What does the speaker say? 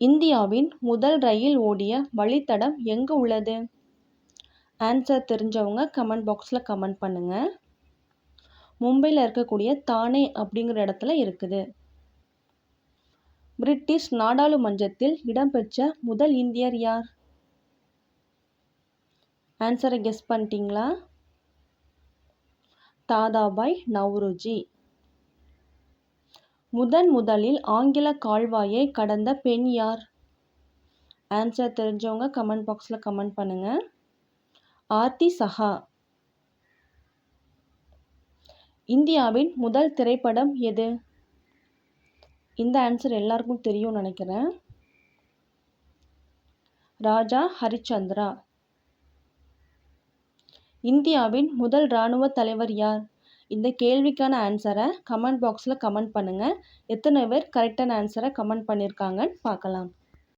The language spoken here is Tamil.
இந்தியாவின் முதல் ரயில் ஓடிய வழித்தடம் எங்கே உள்ளது? ஆன்சர் தெரிஞ்சவங்க கமெண்ட் பாக்ஸில் கமெண்ட் பண்ணுங்கள் மும்பையில் இருக்கக்கூடிய தானே அப்படிங்கிற இடத்துல இருக்குது. பிரிட்டிஷ் நாடாளுமன்றத்தில் இடம்பெற்ற முதல் இந்தியர் யார்? ஆன்சரை கெஸ் பண்ணிட்டீங்களா? தாதாபாய் நவ்ருஜி. முதன் முதலில் ஆங்கில கால்வாயை கடந்த பெண் யார்? ஆன்சர் தெரிஞ்சவங்க கமெண்ட் பாக்ஸில் கமெண்ட் பண்ணுங்கள் ஆர்த்தி சஹா. இந்தியாவின் முதல் திரைப்படம் எது? இந்த ஆன்சர் எல்லாருக்கும் தெரியும்னு நினைக்கிறேன். ராஜா ஹரிச்சந்திரா. இந்தியாவின் முதல் இராணுவ தலைவர் யார்? இந்த கேள்விக்கான ஆன்சரை கமெண்ட் பாக்ஸில் கமெண்ட் பண்ணுங்கள் எத்தனை பேர் கரெக்டான ஆன்சரை கமெண்ட் பண்ணியிருக்காங்கன்னு பார்க்கலாம்.